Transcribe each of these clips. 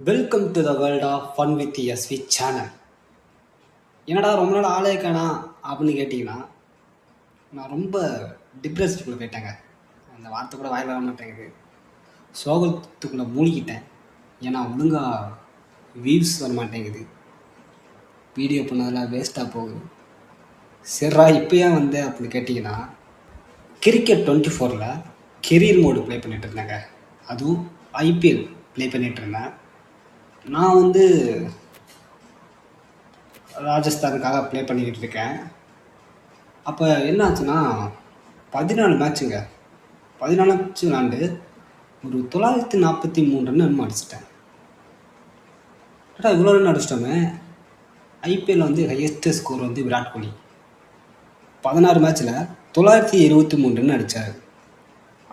Welcome to the world of fun with SV channel என்னடா ரொம்ப நாள் ஆளே காணா அப்படின்னு கேட்டிங்கன்னா நான் ரொம்ப டிப்ரெஸ்டுக்குள்ளே போயிட்டேங்க. அந்த வார்த்தை கூட வாயில் வர மாட்டேங்குது. சோகத்துக்குள்ளே மூழ்கிட்டேன். ஏன்னா ஒழுங்காக வியூஸ் வர மாட்டேங்குது. வீடியோ பண்ணதெல்லாம் வேஸ்ட்டாக போகுது. சரிடா இப்போ ஏன் வந்த அப்படின்னு கேட்டிங்கன்னா கிரிக்கெட் டுவெண்ட்டி ஃபோரில் கெரியர் மோடு ப்ளே பண்ணிகிட்டு இருந்தேங்க. அதுவும் ஐபிஎல் ப்ளே பண்ணிகிட்டு இருந்தேன். நான் வந்து ராஜஸ்தானுக்காக ப்ளே பண்ணிக்கிட்டு இருக்கேன். அப்போ என்ன ஆச்சுன்னா பதினாலு மேட்ச்சுங்க பதினாலு மேட்ச் விளாண்டு ஒரு தொள்ளாயிரத்தி நாற்பத்தி மூணு ரன் அடிச்சிட்டேன். ஏடா இவ்வளோ ரன் அடிச்சிட்டோமே? ஐபிஎல்லில் வந்து ஹையஸ்ட் ஸ்கோர் வந்து விராட் கோலி. பதினாறு மேட்ச்சில் தொள்ளாயிரத்தி இருபத்தி மூணு ரன் அடித்தார்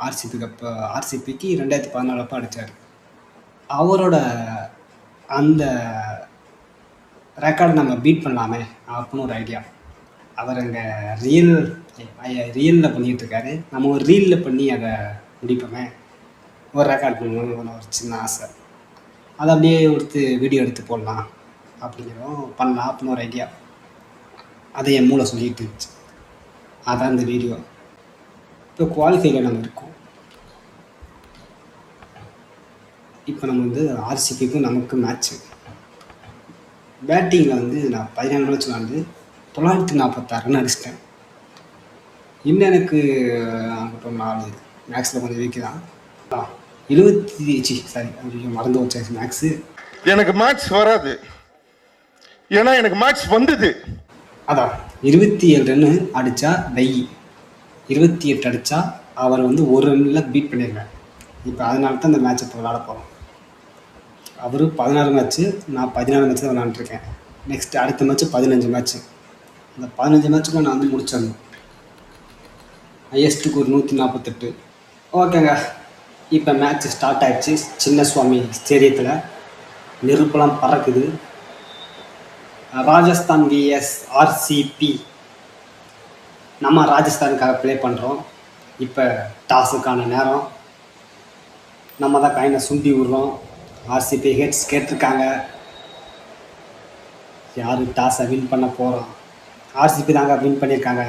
ஆர்சிபிக்கு அப்போ ஆர்சிபிக்கு ரெண்டாயிரத்தி பதினாலு அப்போ அடித்தார் அவரோட அந்த ரெக்கார்டை நம்ம பீட் பண்ணலாமே அப்படின்னு ஒரு ஐடியா அவர் அங்கே ரியல் ரியலில் பண்ணிகிட்ருக்காரு நம்ம ஒரு ரீலில் பண்ணி அதை முடிப்போமே. ஒரு ரெக்கார்ட் பண்ணணும்னு ஒரு சின்ன ஆசை. அதை அப்படியே எடுத்து வீடியோ எடுத்து போடலாம் அப்படிங்கிறோம். பண்ணலாம் அப்படின்னு ஒரு ஐடியா அதை என் மூளை சொல்லிட்டு இருந்துச்சு. அதான் அந்த வீடியோ இப்போ குவாலிஃபைல நம்ம இருக்கோம். இப்போ நம்ம வந்து ஆர்சிபிக்கும் நமக்கு மேட்ச்சு பேட்டிங்கில் வந்து நான் பதினாலு மேட்ச் விளாண்டு தொள்ளாயிரத்தி நாற்பத்தாறு ரன் அடிச்சிட்டேன். இன்னும் எனக்கு அங்கிட்ட நாலு மேக்ஸில் கொஞ்சம் வீக்கு தான். எழுபத்தி சி சாரி ஐயோ மறந்து வச்சாச்சு மேக்ஸு எனக்கு மேட்ச் வராது. ஏன்னா எனக்கு மேட்ச் வந்தது. அதான் இருபத்தி ஏழு ரன்னு அடித்தா டை. இருபத்தி எட்டு அடித்தா அவர் வந்து ஒரு ரன்னில் பீட் பண்ணிடுவேன். இப்போ அதனால தான் இந்த மேட்ச் இப்போ விளாட போகிறோம் அவர் பதினாறு மேட்ச்சு நான் பதினாறு மேட்ச் தான் விளாண்டுருக்கேன் நெக்ஸ்ட் அடுத்த மேட்ச்சு பதினஞ்சு மேட்ச்சு அந்த பதினஞ்சு மேட்ச்சுக்கும் நான் வந்து முடிச்சிடணும். ஹையஸ்ட்டுக்கு ஒரு நூற்றி நாற்பத்தெட்டு ஓகேங்க இப்போ மேட்ச் ஸ்டார்ட் ஆகிடுச்சு சின்ன சுவாமி ஸ்டேடியத்தில் நெருப்பெல்லாம் பறக்குது. ராஜஸ்தான் விஎஸ் ஆர்சிபி நம்ம ராஜஸ்தானுக்காக ப்ளே பண்ணுறோம் இப்போ டாஸுக்கான நேரம். நம்ம தான் காயினை சுண்டி விடுறோம். ஆர்சிபி ஹெட்ஸ் கேட்டிருக்காங்க. யார் டாஸை வின் பண்ண போகிறோம் ஆர்சிபி தாங்க வின் பண்ணியிருக்காங்க.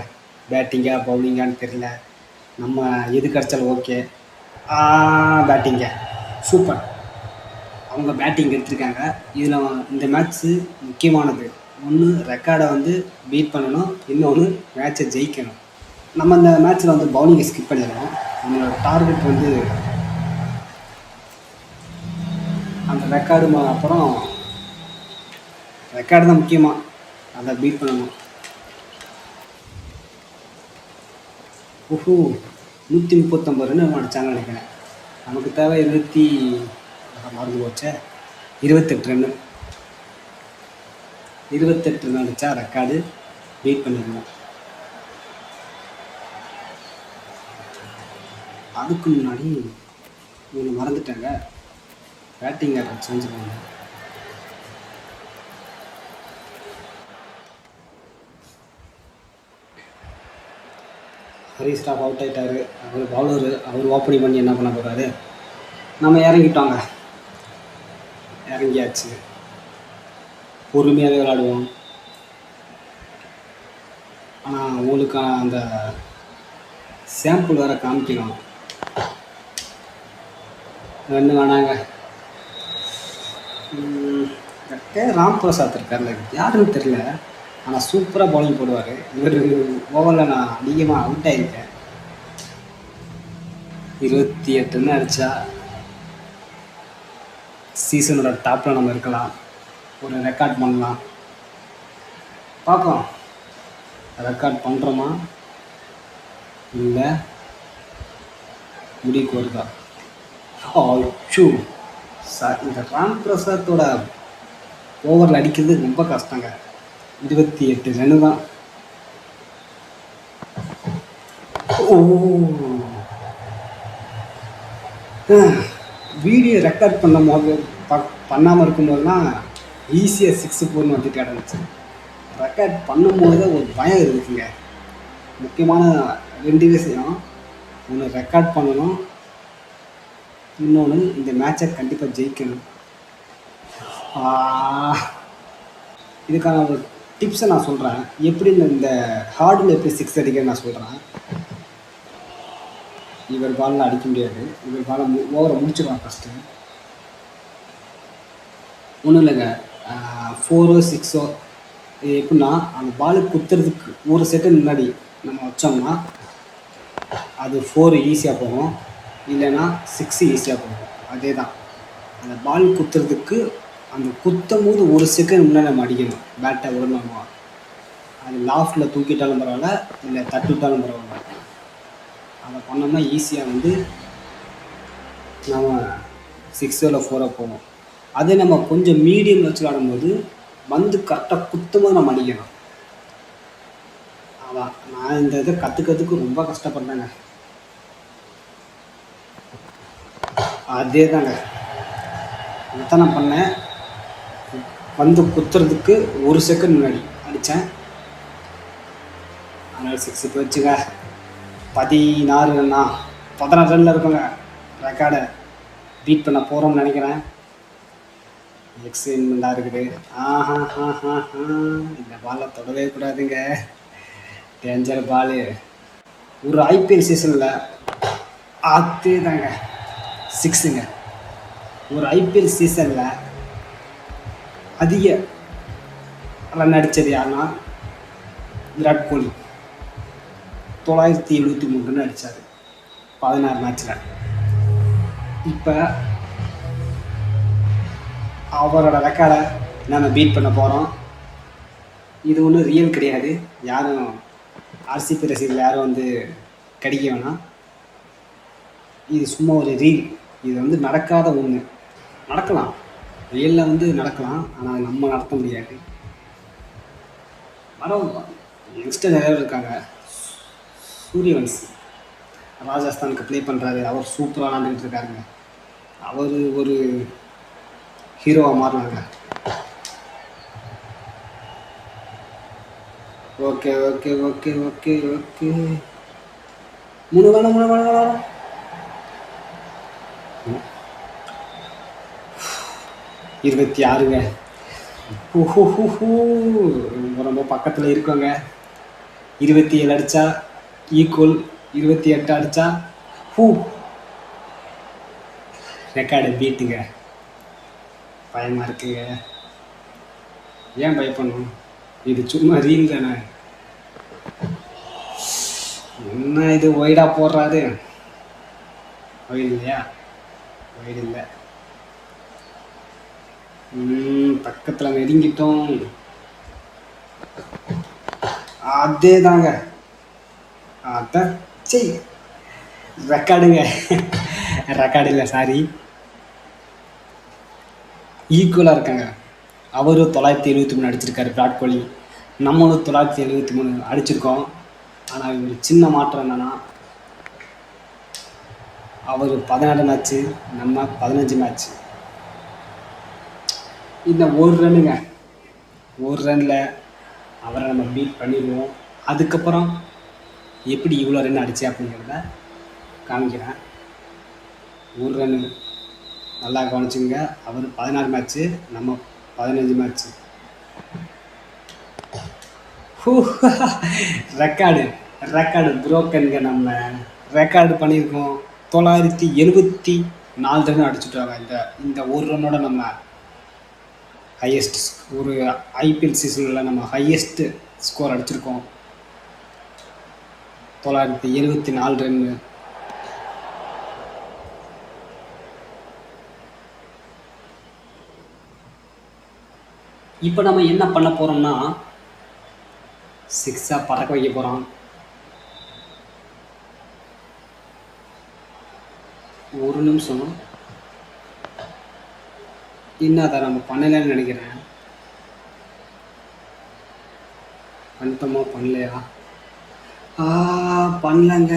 பேட்டிங்கா பவுலிங்கான்னு தெரியல. நம்ம எது கிடச்சாலும் ஓகே. பேட்டிங்க. சூப்பர். அவங்க பேட்டிங் எடுத்திருக்காங்க. இதில் இந்த மேட்ச்சு முக்கியமானது. ஒன்று ரெக்கார்டை வந்து பீட் பண்ணணும். இன்னொன்று மேட்சை ஜெயிக்கணும். நம்ம இந்த மேட்ச்சில் வந்து பவுலிங்கை ஸ்கிப் பண்ணிடுறோம் நம்மளோட டார்கெட் வந்து அந்த ரெக்கார்டு அப்புறம் ரெக்கார்டு தான் முக்கியமாக அதை பீட் பண்ணணும். ஓஹோ நூற்றி முப்பத்தொம்பது ரன் அடித்தாங்கன்னு நினைக்கிறேன். நமக்கு தேவை இருபத்தி மறந்து போச்சே. இருபத்தெட்டு ரன்னு இருபத்தெட்டு ரன் அடித்தா ரெக்கார்டு பீட் பண்ணிடணும். அதுக்கு முன்னாடி ஒன்று மறந்துட்டாங்க. பேட்டிங் ஆர்டர் சேஞ்ச் பண்ணேன் ஹரி ஸ்டாப் அவுட் ஆகிட்டாரு அவர் பவுலரு அவர் ஓப்பனிங் பண்ணி என்ன பண்ண போகிறாரு நம்ம இறங்கிட்டோங்க. இறங்கியாச்சு. பொறுமையாகவே விளாடுவோம் ஆனால் உங்களுக்கு அந்த சாம்பிள் வேறு காமிக்கணும். ரெண்டு வேணாங்க. ம், ராம் பிரசாத் இருக்கார்ல. யாருன்னு தெரியல. ஆனால் சூப்பராக பவுலிங் போடுவார். இவர் ஓவரில் நான் அதிகமாக அவுட் ஆகிருக்கேன் இருபத்தி எட்டுன்னு அடித்தா சீசனோட டாப்பில் நம்ம இருக்கலாம். ஒரு ரெக்கார்ட் பண்ணலாம். பார்க்கலாம். ரெக்கார்ட் பண்ணுறோமா இல்லை. முடிக்கு வருதா? அச்சோ சூ இந்த ராம் பிரசாத்தோட ஓவரில் அடிக்கிறது ரொம்ப கஷ்டங்க. இருபத்தி எட்டு ரன்னு தான். வீடியோ ரெக்கார்ட் பண்ணும் போது ப பண்ணாமல் இருக்கும்போதுலாம் ஈஸியாக சிக்ஸு ஃபோர்னு வந்து கிடந்துச்சு ரெக்கார்ட் பண்ணும்போது ஒரு பயம் இருக்குங்க. முக்கியமான ரெண்டு விஷயம் ஒன்று ரெக்கார்ட் பண்ணணும் இன்னொன்று இந்த மேட்சை கண்டிப்பாக ஜெயிக்கணும். இதுக்கான ஒரு டிப்ஸை நான் சொல்கிறேன் எப்படி இந்த- ஹார்டில் எப்படி சிக்ஸ் அடிக்க நான் சொல்கிறேன் இவர் பாலில் அடிக்க முடியாது. இவர் பாலை ஓவரை முடிச்சிடுவான் ஃபஸ்ட்டு ஒன்றும் இல்லைங்க. ஃபோரோ சிக்ஸோ இது எப்படின்னா அந்த பால் குத்துறதுக்கு ஒரு செகண்ட் முன்னாடி நம்ம வச்சோம்னா அது ஃபோர் ஈஸியாக போகும். இல்லைன்னா சிக்ஸு ஈஸியாக போகும். அதே தான் அந்த பால் குத்துறதுக்கு அந்த குத்தும் போது ஒரு செகண்ட் முன்னே நம்ம அடிக்கணும் பேட்டை விடணும் அது லாஃப்டில் தூக்கிட்டாலும் பரவாயில்ல இல்லை தட்டு விட்டாலும் பரவாயில்ல. அதை பண்ணோம்னா ஈஸியாக வந்து நம்ம சிக்ஸோ இல்லை ஃபோரோ போவோம் அதே நம்ம கொஞ்சம் மீடியம் வச்சு விளாடும்போது வந்து கரெக்டாக குத்தும்போது நம்ம அடிக்கணும் அதான் நான் இந்த இதை கற்றுக்கிறதுக்கு ரொம்ப கஷ்டப்பட்டேங்க அதே தாங்க இதான் பண்ணேன். வந்து குத்துறதுக்கு ஒரு செகண்ட் முன்னாடி அடித்தேன். அதனால் சிக்ஸ் போச்சுங்க பதினாறு ரன்னா பதினாறு ரன்னில் இருக்கோங்க. ரெக்கார்டை பீட் பண்ண போகிறோம்னு நினைக்கிறேன். எக்ஸைட்மெண்ட்டாக இருக்குது ஆஹா ஹா ஹா ஹா இந்த பாலை தொடவே கூடாதுங்க. டேஞ்சர் பாலு ஒரு ஐபிஎல் சீசனில் அதே தாங்க சிக்ஸுங்க. ஒரு ஐபிஎல் சீசனில் அதிக ரன் அடித்தது யாருன்னா விராட் கோலி. தொள்ளாயிரத்தி எழுபத்தி மூணு ரன் அடித்தார் பதினாறு மேட்ச்சில் இப்போ அவரோட ரெக்கார்டை நம்ம பீட் பண்ண போகிறோம் இது ஒன்றும் ரியல் கிடையாது. யாரும் ஆர்சிபி ரசிகர்கள் யாரும் வந்து கடிக்க வேணாம். இது சும்மா ஒரு ரீல் இது வந்து நடக்காத ஒன்று நடக்கலாம். ரியலில் வந்து நடக்கலாம். ஆனால் நம்ம நடத்த முடியாது. வர யங்ஸ்டர் நிறைய பேர் இருக்காங்க? சூரியவன்சி ராஜஸ்தானுக்கு ப்ளே பண்ணுறாரு அவர் சூப்பராக விளாண்டுக்கிட்டு இருக்காருங்க. அவர் ஒரு ஹீரோவாக மாறினாங்க. Okay okay okay okay okay மூணு வேணும் மூணு வேணும் வேணும் இருபத்தி ஆறுங்க. ரொம்ப ரொம்ப பக்கத்தில் இருக்கோங்க. இருபத்தி ஏழு அடித்தா ஈக்குவல் இருபத்தி எட்டு அடித்தா ஹூ. ரெக்கார்டு பீட்டுங்க பயமாக இருக்குங்க. ஏன் பயப்படணும்? இது சும்மா ரீல் தானே. என்ன இது ஒய்டா போடுறாரு? ஒயில் இல்லையா? ஒய்டு இல்லை பக்கத்தில் பக்கத்துல நெருங்கிட்டோம் அதே தாங்க அதான் சரி ரெக்கார்டுங்க ரெக்கார்டு இல்லை சாரி ஈக்குவலாக இருக்காங்க. அவரும் தொள்ளாயிரத்தி எழுபத்தி மூணு அடிச்சிருக்காரு விராட் கோலி நம்மளும் தொள்ளாயிரத்தி எழுபத்தி மூணு அடிச்சிருக்கோம். ஆனால் ஒரு சின்ன மாற்றம் என்னென்னா அவர் பதினாறு மேட்ச்சு நம்ம பதினஞ்சு மேட்ச் இந்த ஒரு ரன்னுங்க ஒரு ரனில் அவரை நம்ம பீட் பண்ணிடுவோம். அதுக்கப்புறம் எப்படி இவ்வளோ ரன் அடிச்சு அப்படிங்கிறத காமிக்கிறேன். ஒரு ரன்னு நல்லா கவனிச்சுங்க. அவர் பதினாறு மேட்ச்சு நம்ம பதினஞ்சு மேட்ச்சு ரெக்கார்டு ரெக்கார்டு புரோக்கனுங்க நம்ம. ரெக்கார்டு பண்ணியிருக்கோம். தொள்ளாயிரத்தி எழுபத்தி நாலு ரன் அடிச்சுட்டாங்க இந்த இந்த ஒரு ரன்னோட நம்ம ஹையஸ்ட் ஒரு ஐபிஎல் சீசனில் நம்ம ஹையஸ்ட் ஸ்கோர் அடிச்சிருக்கோம். தொள்ளாயிரத்தி எழுபத்தி நாலு ரன்னு இப்போ நம்ம என்ன பண்ண போகிறோம்னா சிக்ஸாக பறக்க வைக்க போகிறோம் ஒரு நிமிஷம். இன்னும் அதை நம்ம பண்ணலைன்னு நினைக்கிறேன். பண்ணிட்டோமா பண்ணலையா? ஆ பண்ணலங்க.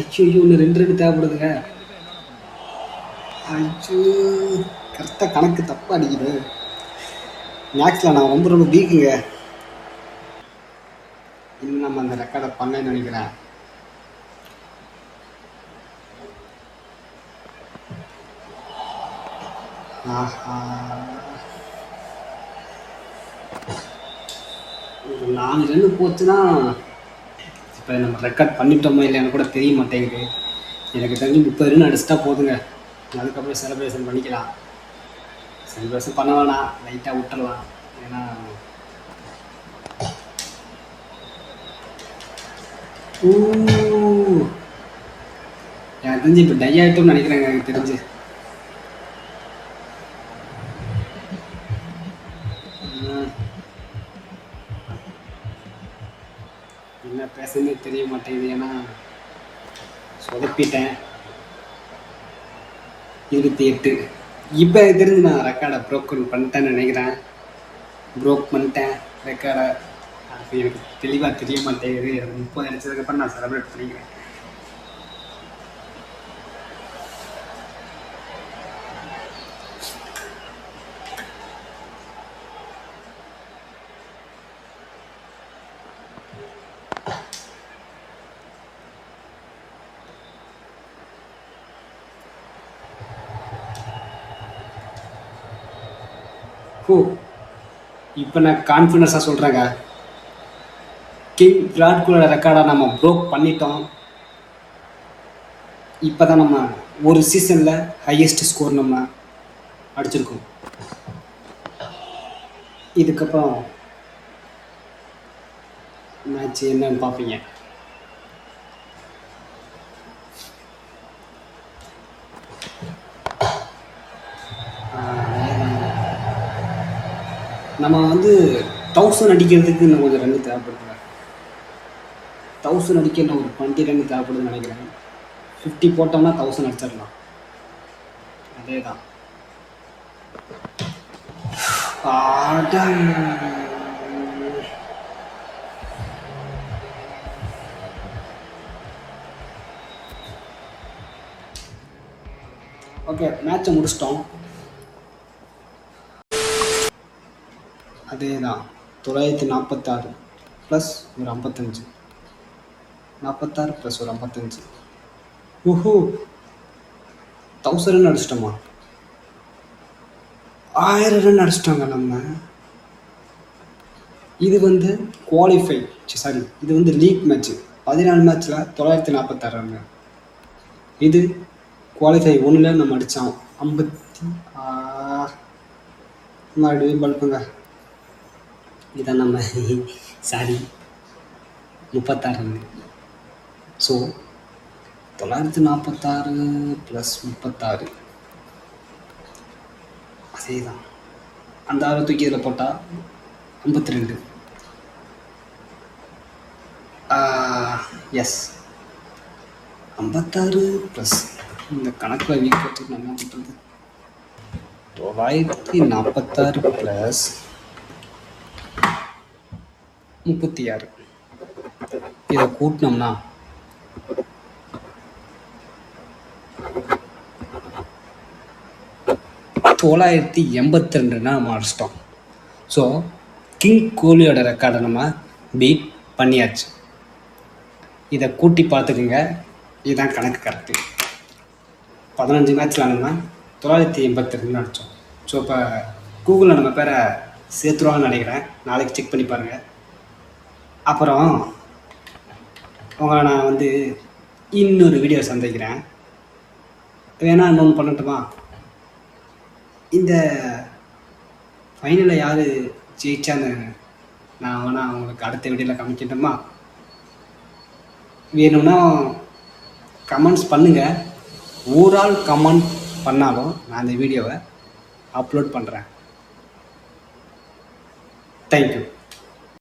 ஐயோ ஒன்று ரெண்டு ரெண்டு தேவைப்படுதுங்க. ஐயோ கரெக்டாக கணக்கு தப்பாக அடிக்குது. மேக்ஸில் நான் ரொம்ப ரொம்ப வீக்குங்க இன்னும் நம்ம அந்த ரெக்கார்டை பண்ணேன்னு நினைக்கிறேன். ஆஹா. ஒரு நாலு ரன்னு போச்சுன்னா இப்போ நம்ம ரெக்கார்ட் பண்ணிட்டோமா இல்லையான்னு கூட தெரிய மாட்டேங்குது. எனக்கு தெரிஞ்சு முப்பது ரன் அடிச்சிட்டா போதுங்க. அதுக்கப்புறம் செலிப்ரேஷன் பண்ணிக்கலாம். செலிப்ரேஷன் பண்ண வேணாம். லைட்டாக விட்டுறலாம். ஏன்னா எனக்கு தெரிஞ்சு இப்போ டை ஆகிட்டோம்னு நினைக்கிறேங்க எனக்கு தெரிஞ்சு. தெரிய மாட்டேங்குது ஏன்னா சொதப்பிட்டேன். இருபத்தி எட்டு. இப்போ தெரிஞ்சு நான் ரெக்கார்டை ப்ரோக்கன் பண்ணிட்டேன்னு நினைக்கிறேன். ப்ரோக் பண்ணிட்டேன். ரெக்கார்டை அது எனக்கு தெளிவாக தெரிய மாட்டேங்குது. எனக்கு முப்பது அடிச்சதுக்கப்புறம் நான் செலிப்ரேட் பண்ணிக்கிறேன். ஹோ இப்போ நான் கான்ஃபிடன்ஸாக சொல்கிறேங்க கிங் விராட் கோலியோட ரெக்கார்டை நம்ம ப்ரோக் பண்ணிட்டோம். இப்போ தான் நம்ம ஒரு சீசனில் ஹையஸ்ட் ஸ்கோர் நம்ம அடிச்சிருக்கோம். இதுக்கப்புறம் மேட்ச் என்னன்னு பார்ப்பீங்க. நம்ம வந்து தௌசண்ட் அடிக்கிறதுக்கு இன்னும் கொஞ்சம் ரன் தேவைப்படுதுங்க தௌசண்ட் அடிக்க இன்னும் ஒரு டுவெண்ட்டி ரன் தேவைப்படுதுன்னு நினைக்கிறேன். ஃபிஃப்டி போட்டோம்னா தௌசண்ட் அடிச்சிடலாம். அதே தான் ஓகே மேட்சை முடிச்சிட்டோம். அதே தான் தொள்ளாயிரத்தி நாற்பத்தாறு ப்ளஸ் ஒரு ஐம்பத்தஞ்சு. நாற்பத்தாறு ப்ளஸ் ஒரு ஐம்பத்தஞ்சு. ஓஹோ தௌசண்ட் ரன் அடிச்சிட்டோமா? ஆயிரம் ரன் அடிச்சிட்டாங்க நம்ம. இது வந்து குவாலிஃபை சாரி இது வந்து லீக் மேட்ச்சு பதினாலு மேட்ச்சில் தொள்ளாயிரத்தி நாற்பத்தாறு ரன் இது குவாலிஃபை ஒன்றில் நம்ம அடித்தோம் ஐம்பத்தி மறுபடியும் பல்புங்க இதான் நம்ம சாரி முப்பத்தாறு. ஸோ தொள்ளாயிரத்தி நாற்பத்தாறு ப்ளஸ் முப்பத்தாறு. அதே தான் அந்த ஆறு தூக்கி இதில் போட்டால் ஐம்பத்தி ரெண்டு எஸ் ஐம்பத்தாறு ப்ளஸ் இந்த கணக்கில் வீக் நம்ம என்ன பண்ணுறது? தொள்ளாயிரத்தி நாற்பத்தாறு ப்ளஸ் முப்பத்தி ஆறு இதை கூட்டினோம்னா தொள்ளாயிரத்தி எண்பத்தி ரெண்டுனா நம்ம அடிச்சிட்டோம். ஸோ கிங் கோலியோட ரெக்கார்டை நம்ம பீட் பண்ணியாச்சு. இதை கூட்டி பார்த்துக்குங்க. இதுதான் கணக்கு கரெக்டு பதினஞ்சு மேட்ச்சில் நம்ம தொள்ளாயிரத்தி எண்பத்தி ரெண்டு அடித்தோம் ஸோ இப்போ கூகுளில் நம்ம பேரை சேர்த்துருவாங்கன்னு நினைக்கிறேன். நாளைக்கு செக் பண்ணி பாருங்கள் அப்புறம் உங்களை நான் வந்து இன்னொரு வீடியோ சந்திக்கிறேன். வேணா இன்னொன்று பண்ணட்டுமா? இந்த ஃபைனலில் யார் ஜெயிச்சான்னு நான் வேணால் உங்களுக்கு அடுத்த வீடியோவில் காமிக்கட்டுமா? வேணும்னா கமெண்ட்ஸ் பண்ணுங்கள் ஊரால் கமெண்ட் பண்ணாலும் நான் அந்த வீடியோவை அப்லோட் பண்ணுறேன் தேங்க்யூ